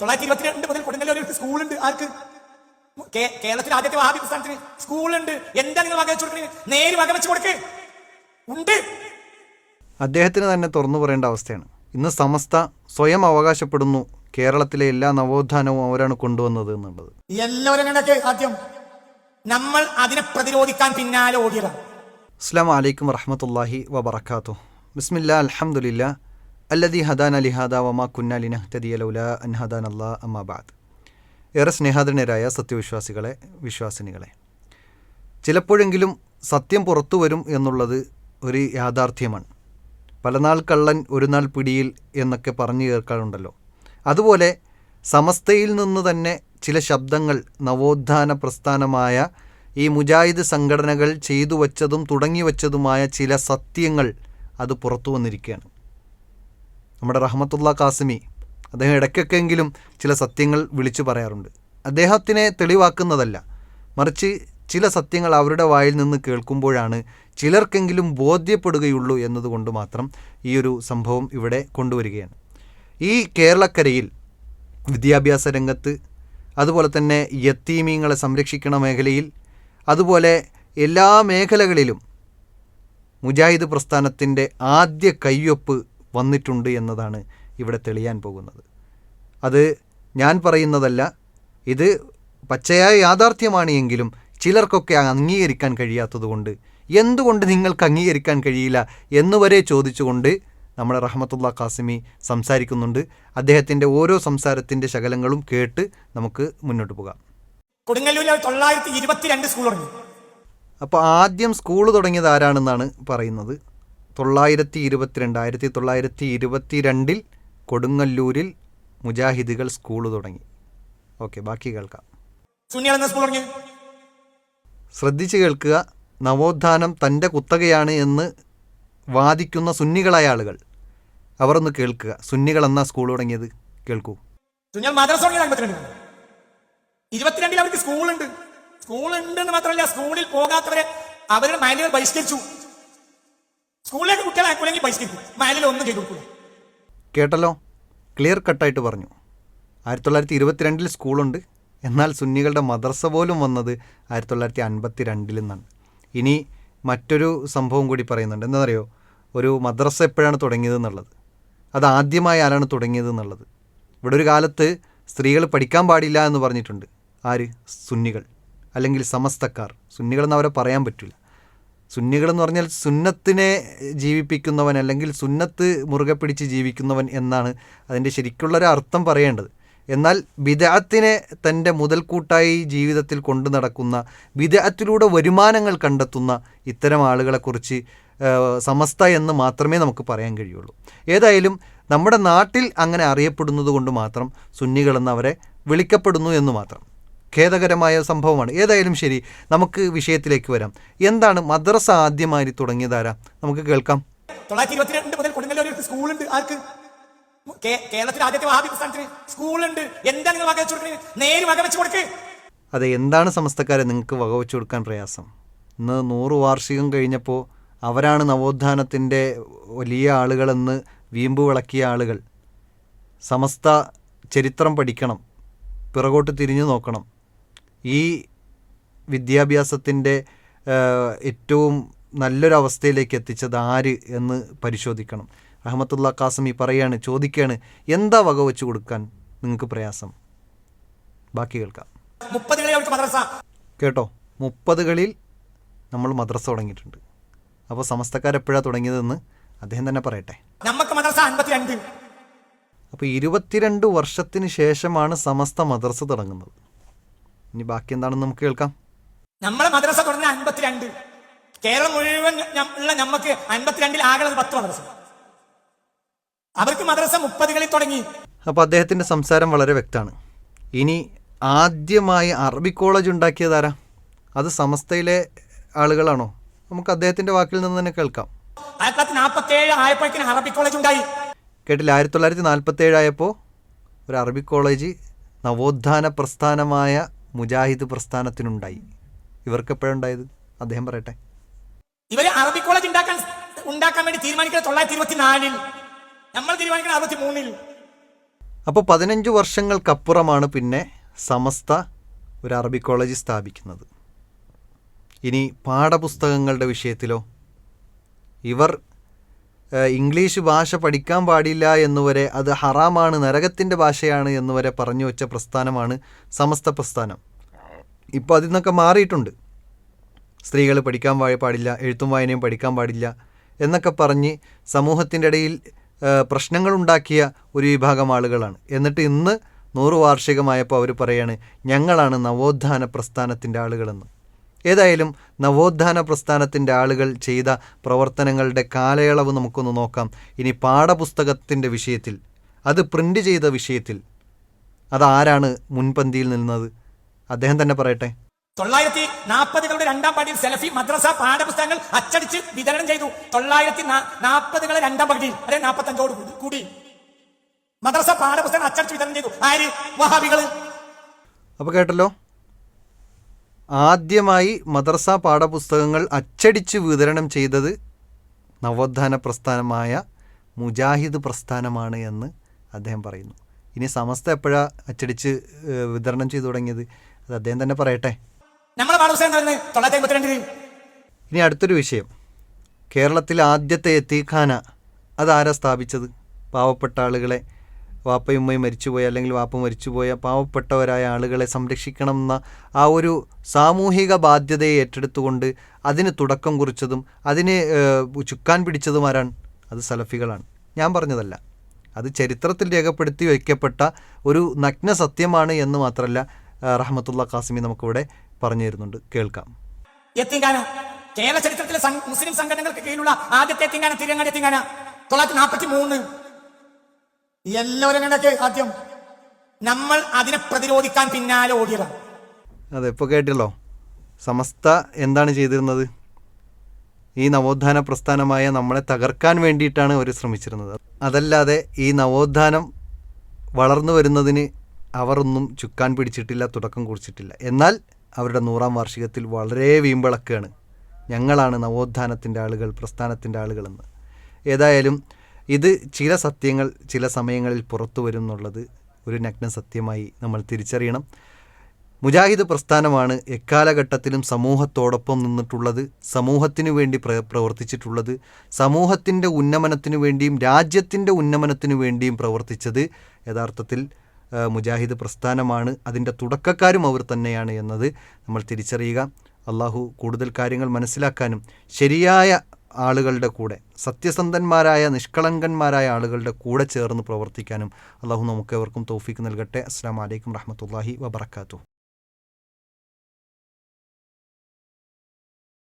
തൊള്ളായിരത്തി ഇരുപത്തിരണ്ട് മുതൽ കൊടുങ്ങല്ലൂർ സ്കൂളുണ്ട്. ആർക്ക്? കേരളത്തിൽ കേരളത്തിലെ ആദ്യത്തെ വഹാബി പ്രസ്ഥാനത്തിന് സ്കൂളുണ്ട്. എന്താ നിങ്ങൾ വക വെച്ച് കൊടുക്കുന്നത് നേര് വക വെച്ച് കൊടുക്ക്. ഉണ്ട്. അദ്ദേഹത്തിന് തന്നെ തുറന്നു പറയേണ്ട അവസ്ഥയാണ്. ഇന്ന് സമസ്ത സ്വയം അവകാശപ്പെടുന്നു. കേരളത്തിലെ എല്ലാ നവോത്ഥാനവും അവരാണ് കൊണ്ടുവന്നത് എന്നുള്ളത്. എല്ലാവരും കണ്ടൊക്കെ ആദ്യം? നമ്മൾ അതിനെ പ്രതിരോധിക്കാൻ പിന്നാലെ ഓടിയതാണ്. അസ്സാം വലൈക്കും വറഹമത്തല്ലാഹി വബർക്കാത്തു ബിസ്മില്ല അൽഹംദുലില്ല. അല്ലദി ഹദാൻ അലി ഹാദ വമാ കുന്നാലിന അൻ അൻഹദാൻ അല്ലാ അമ്മാബാദ് ഏറെ സ്നേഹാദരനരായ സത്യവിശ്വാസികളെ വിശ്വാസിനികളെ. ചിലപ്പോഴെങ്കിലും സത്യം പുറത്തു വരും എന്നുള്ളത് ഒരു യാഥാർത്ഥ്യമാണ്. പലനാൾ കള്ളൻ ഒരു നാൾ പിടിയിൽ എന്നൊക്കെ പറഞ്ഞു കേൾക്കാറുണ്ടല്ലോ. അതുപോലെ സമസ്തയിൽ നിന്ന് തന്നെ ചില ശബ്ദങ്ങൾ നവോത്ഥാന പ്രസ്ഥാനമായ ഈ മുജാഹിദ് സംഘടനകൾ ചെയ്തു വച്ചതും തുടങ്ങി വച്ചതുമായ ചില സത്യങ്ങൾ അത് പുറത്തു വന്നിരിക്കുകയാണ്. നമ്മുടെ റഹമത്തുള്ള കാസിമി അദ്ദേഹം ഇടയ്ക്കൊക്കെയെങ്കിലും ചില സത്യങ്ങൾ വിളിച്ചു പറയാറുണ്ട്. അദ്ദേഹത്തിനെ തെളിവാക്കുന്നതല്ല മറിച്ച് ചില സത്യങ്ങൾ അവരുടെ വായിൽ നിന്ന് കേൾക്കുമ്പോഴാണ് ചിലർക്കെങ്കിലും ബോധ്യപ്പെടുകയുള്ളൂ എന്നതുകൊണ്ട് മാത്രം ഈ ഒരു സംഭവം ഇവിടെ കൊണ്ടുവരികയാണ്. ഈ കേരളക്കരയിൽ വിദ്യാഭ്യാസ രംഗത്ത് അതുപോലെ തന്നെ യത്തീമീങ്ങളെ സംരക്ഷിക്കണ മേഖലയിൽ അതുപോലെ എല്ലാ മേഖലകളിലും മുജാഹിദ് പ്രസ്ഥാനത്തിന്റെ ആദ്യ കയ്യൊപ്പ് വന്നിട്ടുണ്ട് എന്നതാണ് ഇവിടെ തെളിയാൻ പോകുന്നത്. അത് ഞാൻ പറയുന്നതല്ല. ഇത് പച്ചയായ യാഥാർത്ഥ്യമാണ് എങ്കിലും ചിലർക്കൊക്കെ അംഗീകരിക്കാൻ കഴിയാത്തതുകൊണ്ട് എന്തുകൊണ്ട് നിങ്ങൾക്ക് അംഗീകരിക്കാൻ കഴിയില്ല എന്നുവരെ ചോദിച്ചുകൊണ്ട് നമ്മുടെ റഹമത്തുള്ള കാസിമി സംസാരിക്കുന്നുണ്ട്. അദ്ദേഹത്തിന്റെ ഓരോ സംസാരത്തിന്റെ ശകലങ്ങളും കേട്ട് നമുക്ക് മുന്നോട്ട് പോകാം. കൊടുങ്ങല്ലൂരിൽ തൊള്ളായിരത്തി ഇരുപത്തിരണ്ട് സ്കൂൾ തുടങ്ങി. അപ്പോൾ ആദ്യം സ്കൂൾ തുടങ്ങിയത് ആരാണെന്നാണ് പറയുന്നത്? തൊള്ളായിരത്തി ഇരുപത്തിരണ്ട് ആയിരത്തി തൊള്ളായിരത്തി ഇരുപത്തി രണ്ടിൽ കൊടുങ്ങല്ലൂരിൽ മുജാഹിദുകൾ സ്കൂൾ തുടങ്ങി. ഓക്കെ ബാക്കി കേൾക്കാം. ശ്രദ്ധിച്ച് കേൾക്കുക നവോത്ഥാനം തന്റെ കുത്തകയാണ് എന്ന് വാദിക്കുന്ന സുന്നികളായ ആളുകൾ. അവർ ഒന്ന് കേൾക്കുക സുന്നികൾ എന്നാ സ്കൂൾ തുടങ്ങിയത്? കേൾക്കൂ. മദ്രസ ഇരുപത്തിരണ്ടിൽ അവർക്ക് സ്കൂളുണ്ട്. സ്കൂൾ ഉണ്ട് എന്ന് മാത്രമല്ല സ്കൂളിൽ പോകാത്തവരെ അവരുടെ മാനുവൽ ബഹിഷ്കരിച്ചു സ്കൂളിലേക്ക് കുട്ടികളെ പൈസ മാനുവൽ ഒന്നും ചെയ്തു കൊടുക്കൂല. കേട്ടല്ലോ? ക്ലിയർ കട്ടായിട്ട് പറഞ്ഞു. ആയിരത്തി തൊള്ളായിരത്തി ഇരുപത്തിരണ്ടിൽ സ്കൂളുണ്ട്. എന്നാൽ സുന്നികളുടെ മദ്രസ പോലും വന്നത് ആയിരത്തി തൊള്ളായിരത്തി അൻപത്തി രണ്ടിൽ നിന്നാണ് ഇനി മറ്റൊരു സംഭവം കൂടി പറയുന്നുണ്ട്. എന്താണെന്നറിയോ ഒരു മദ്രസ എപ്പോഴാണ് തുടങ്ങിയത് എന്നുള്ളത് അത് ആദ്യമായി ആരാണ് തുടങ്ങിയത് എന്നുള്ളത് ഇവിടെ ഒരു കാലത്ത് സ്ത്രീകൾ പഠിക്കാൻ പാടില്ല എന്ന് പറഞ്ഞിട്ടുണ്ട്. ആര്? സുന്നികൾ. അല്ലെങ്കിൽ സമസ്തക്കാർ. സുന്നികളെന്ന് അവരെ പറയാൻ പറ്റില്ല സുന്നികൾ എന്ന് പറഞ്ഞാൽ സുന്നത്തിനെ ജീവിപ്പിക്കുന്നവൻ അല്ലെങ്കിൽ സുന്നത്ത് മുറുകെ പിടിച്ച് ജീവിക്കുന്നവൻ എന്നാണ് അതിന്റെ ശരിക്കുള്ളൊരു അർത്ഥം പറയേണ്ടത്. എന്നാൽ ബിദഅത്തിനെ തന്റെ മുതൽക്കൂട്ടായി ജീവിതത്തിൽ കൊണ്ടു നടക്കുന്ന ബിദഅത്തിലൂടെ വരുമാനങ്ങൾ കണ്ടെത്തുന്ന ഇത്തരം ആളുകളെക്കുറിച്ച് സമസ്ത എന്ന് മാത്രമേ നമുക്ക് പറയാൻ കഴിയുള്ളൂ. ഏതായാലും നമ്മുടെ നാട്ടിൽ അങ്ങനെ അറിയപ്പെടുന്നത് കൊണ്ട് മാത്രം സുന്നികളെന്ന് അവരെ വിളിക്കപ്പെടുന്നു എന്ന് മാത്രം. ഖേദകരമായ സംഭവമാണ്. ഏതായാലും ശരി നമുക്ക് വിഷയത്തിലേക്ക് വരാം. എന്താണ് മദ്രസ ആദ്യമായി തുടങ്ങിയതാരാ നമുക്ക് കേൾക്കാം. തൊള്ളായിരത്തി ഇരുപത്തിരണ്ട് മുതൽ കൊടുങ്ങല്ലൂരിൽ ഒരു സ്കൂളുണ്ട്. ആർക്ക്? ആദ്യത്തെ വഹാബി പ്രസ്ഥാനത്തിന് സ്കൂളുണ്ട്. എന്താ നിങ്ങൾ വക വെച്ച് കൊടുക്കുന്നത് നേര് വക വെച്ച് കൊടുക്ക്. അതെ എന്താണ് സമസ്തക്കാരെ നിങ്ങൾക്ക് വകവെച്ചു കൊടുക്കാൻ പ്രയാസം? ഇന്ന് നൂറ് വാർഷികം കഴിഞ്ഞപ്പോൾ അവരാണ് നവോത്ഥാനത്തിന്റെ വലിയ ആളുകളെന്ന് വീമ്പ് വിളക്കിയ ആളുകൾ. സമസ്ത ചരിത്രം പഠിക്കണം. പിറകോട്ട് തിരിഞ്ഞു നോക്കണം. ഈ വിദ്യാഭ്യാസത്തിന്റെ ഏറ്റവും നല്ലൊരവസ്ഥയിലേക്ക് എത്തിച്ചത് ആര് എന്ന് പരിശോധിക്കണം. അഹമ്മത്തുള്ള കാസമി പറയാണ് ചോദിക്കുകയാണ് എന്താ വക വെച്ച് കൊടുക്കാൻ നിങ്ങൾക്ക് പ്രയാസം? ബാക്കി കേൾക്കാം. കേട്ടോ മുപ്പതുകളിൽ നമ്മൾ മദ്രസ തുടങ്ങിയിട്ടുണ്ട്. അപ്പോൾ സമസ്തക്കാരെപ്പോഴാണ് തുടങ്ങിയതെന്ന് അദ്ദേഹം തന്നെ പറയട്ടെ. നമുക്ക് മദ്രസ അൻപത്തിരണ്ട് അപ്പോൾ ഇരുപത്തിരണ്ട് വർഷത്തിന് ശേഷമാണ് സമസ്ത മദ്രസ തുടങ്ങുന്നത്. ഇനി ബാക്കി എന്താണെന്ന് നമുക്ക് കേൾക്കാം. നമ്മളെ മദ്രസ തുടങ്ങിയ അൻപത്തിരണ്ട്. കേരളം മുഴുവൻ ഉള്ള നമുക്ക് അൻപത്തിരണ്ടിൽ ആകെ പത്ത് മദ്രസ. അവർക്ക് മദ്രസ മുപ്പതുകളിൽ തുടങ്ങി. അപ്പോൾ അദ്ദേഹത്തിന്റെ സംസാരം വളരെ വ്യക്തമാണ്. ഇനി ആദ്യമായി അറബി കോളേജ് ഉണ്ടാക്കിയതാരാ അത് സമസ്തയിലെ ആളുകളാണോ? നമുക്ക് അദ്ദേഹത്തിന്റെ വാക്കിൽ നിന്ന് തന്നെ കേൾക്കാം. ആയിരത്തി തൊള്ളായിരത്തി നാൽപ്പത്തി ഏഴ് ആയപ്പോഴേക്കും അറബി കോളേജ് ഉണ്ടായി. കേട്ടില്ല ആയിരത്തി തൊള്ളായിരത്തി ഒരു അറബി കോളേജ് നവോത്ഥാന പ്രസ്ഥാനമായ മുജാഹിദ് പ്രസ്ഥാനത്തിനുണ്ടായി. ഇവർക്ക് എപ്പോഴുണ്ടായത് അദ്ദേഹം പറയട്ടെ. ഇവർ അറബി കോളേജ് ഉണ്ടാക്കാൻ ഉണ്ടാക്കാൻ വേണ്ടി തീരുമാനിക്കുന്നത് തൊള്ളായിരത്തി ഇരുപത്തി നാലിൽ നമ്മൾ തീരുമാനിക്കുന്നത് അറുപത്തി മൂന്നിൽ അപ്പോൾ പതിനഞ്ച് വർഷങ്ങൾക്കപ്പുറമാണ് പിന്നെ സമസ്ത ഒരു അറബി കോളേജ് സ്ഥാപിക്കുന്നത്. ഇനി പാഠപുസ്തകങ്ങളുടെ വിഷയത്തിലോ? ഇവർ ഇംഗ്ലീഷ് ഭാഷ പഠിക്കാൻ പാടില്ല എന്നുവരെ അത് ഹറാമാണ് നരകത്തിന്റെ ഭാഷയാണ് എന്നുവരെ പറഞ്ഞു വെച്ച പ്രസ്ഥാനമാണ് സമസ്ത പ്രസ്ഥാനം. ഇപ്പോൾ അതിൽ നിന്നൊക്കെ മാറിയിട്ടുണ്ട്. സ്ത്രീകൾ പഠിക്കാൻ പാടില്ല എഴുത്തും വായനയും പഠിക്കാൻ പാടില്ല എന്നൊക്കെ പറഞ്ഞ് സമൂഹത്തിന്റെ ഇടയിൽ പ്രശ്നങ്ങളുണ്ടാക്കിയ ഒരു വിഭാഗം ആളുകളാണ്. എന്നിട്ട് ഇന്ന് നൂറ് വാർഷികമായപ്പോൾ അവർ പറയാണ് ഞങ്ങളാണ് നവോത്ഥാന പ്രസ്ഥാനത്തിന്റെ ആളുകളെന്ന്. ഏതായാലും നവോത്ഥാന പ്രസ്ഥാനത്തിന്റെ ആളുകൾ ചെയ്ത പ്രവർത്തനങ്ങളുടെ കാലയളവ് നമുക്കൊന്ന് നോക്കാം. ഇനി പാഠപുസ്തകത്തിന്റെ വിഷയത്തിൽ അത് പ്രിന്റ് ചെയ്ത വിഷയത്തിൽ അതാരാണ് മുൻപന്തിയിൽ നിന്നത്? അദ്ദേഹം തന്നെ പറയട്ടെ. തൊള്ളായിരത്തി നാൽപ്പതുകളുടെ രണ്ടാം പകുതിയിൽ സെലഫി മദ്രസ പാഠപുസ്തകങ്ങൾ അച്ചടിച്ച് വിതരണം ചെയ്തു. തൊള്ളായിരത്തി നാൽപ്പതുകളുടെ രണ്ടാം പകുതിയിൽ അതെ നാൽപ്പത്തഞ്ചോട് കൂടി- കൂടി. മദ്രസ പാഠപുസ്തകങ്ങൾ അച്ചടിച്ച് വിതരണം ചെയ്തു. ആര്? വഹാബികൾ. അപ്പൊ കേട്ടല്ലോ? ആദ്യമായി മദ്രസ പാഠപുസ്തകങ്ങൾ അച്ചടിച്ച് വിതരണം ചെയ്തത് നവോത്ഥാന പ്രസ്ഥാനമായ മുജാഹിദ് പ്രസ്ഥാനമാണ് എന്ന് അദ്ദേഹം പറയുന്നു. ഇനി സമസ്ത എപ്പോഴാണ് അച്ചടിച്ച് വിതരണം ചെയ്തു തുടങ്ങിയത്? അത് അദ്ദേഹം തന്നെ പറയട്ടെ. ഇനി അടുത്തൊരു വിഷയം. കേരളത്തിൽ ആദ്യത്തെ എത്തിഖാന അതാരാ സ്ഥാപിച്ചത്? പാവപ്പെട്ട ആളുകളെ വാപ്പയും ഉമ്മയും മരിച്ചുപോയ അല്ലെങ്കിൽ വാപ്പ മരിച്ചുപോയ പാവപ്പെട്ടവരായ ആളുകളെ സംരക്ഷിക്കണം എന്ന ആ ഒരു സാമൂഹിക ബാധ്യതയെ ഏറ്റെടുത്തുകൊണ്ട് അതിന് തുടക്കം കുറിച്ചതും അതിന് ചുക്കാൻ പിടിച്ചതും ആരാണ് അത് സലഫികളാണ്. ഞാൻ പറഞ്ഞതല്ല. അത് ചരിത്രത്തിൽ രേഖപ്പെടുത്തി വയ്ക്കപ്പെട്ട ഒരു നഗ്ന സത്യമാണ് എന്ന് മാത്രമല്ല റഹമത്തുള്ള കാസിമി നമുക്കിവിടെ പറഞ്ഞു തരുന്നുണ്ട്. കേൾക്കാം. കേരള ചരിത്രത്തിലെ മുസ്ലിം സംഘടനകൾക്ക് കീഴിലുള്ള ആദ്യത്തെ എത്തിങ്കാന തിരങ്ങാടി എത്തിങ്കാന തൊള്ളായിരത്തി നാൽപ്പത്തി മൂന്ന് എല്ലാവരും കണ്ടൊക്കെ ആദ്യം? നമ്മൾ അതിനെ പ്രതിരോധിക്കാൻ പിന്നാലെ ഓടിയതാണ് അതെ ഇപ്പോൾ കേട്ടല്ലോ. സമസ്ത എന്താണ് ചെയ്തിരുന്നത്? ഈ നവോത്ഥാന പ്രസ്ഥാനമായ നമ്മളെ തകർക്കാൻ വേണ്ടിയിട്ടാണ് അവർ ശ്രമിച്ചിരുന്നത്. അതല്ലാതെ ഈ നവോത്ഥാനം വളർന്നു വരുന്നതിന് അവർ ഒന്നും ചുക്കാൻ പിടിച്ചിട്ടില്ല തുടക്കം കുറിച്ചിട്ടില്ല. എന്നാൽ അവരുടെ നൂറാം വാർഷികത്തിൽ വളരെ വീമ്പിളക്കാണ്. ഞങ്ങളാണ് നവോത്ഥാനത്തിന്റെ ആളുകൾ പ്രസ്ഥാനത്തിന്റെ ആളുകളെന്ന്. ഏതായാലും ഇത് ചില സത്യങ്ങൾ ചില സമയങ്ങളിൽ പുറത്തു വരും എന്നുള്ളത് ഒരു നഗ്ന സത്യമായി നമ്മൾ തിരിച്ചറിയണം. മുജാഹിദ് പ്രസ്ഥാനമാണ് എക്കാലഘട്ടത്തിലും സമൂഹത്തോടൊപ്പം നിന്നിട്ടുള്ളത് സമൂഹത്തിനു വേണ്ടി പ്ര പ്രവർത്തിച്ചിട്ടുള്ളത് സമൂഹത്തിന്റെ ഉന്നമനത്തിനു വേണ്ടിയും രാജ്യത്തിന്റെ ഉന്നമനത്തിനു വേണ്ടിയും പ്രവർത്തിച്ചത് യഥാർത്ഥത്തിൽ മുജാഹിദ് പ്രസ്ഥാനമാണ്. അതിന്റെ തുടക്കക്കാരും അവർ തന്നെയാണ് എന്നത് നമ്മൾ തിരിച്ചറിയുക. അള്ളാഹു കൂടുതൽ കാര്യങ്ങൾ മനസ്സിലാക്കാനും ശരിയായ ആളുകളുടെ കൂടെ സത്യസന്ധന്മാരായ നിഷ്കളങ്കന്മാരായ ആളുകളുടെ കൂടെ ചേർന്ന് പ്രവർത്തിക്കാനും അള്ളാഹു നമുക്കെവർക്കും തോഫിക്ക് നൽകട്ടെ. അസ്സാം വലൈക്കും വറഹമത്തല്ലാഹി വബർക്കാത്തു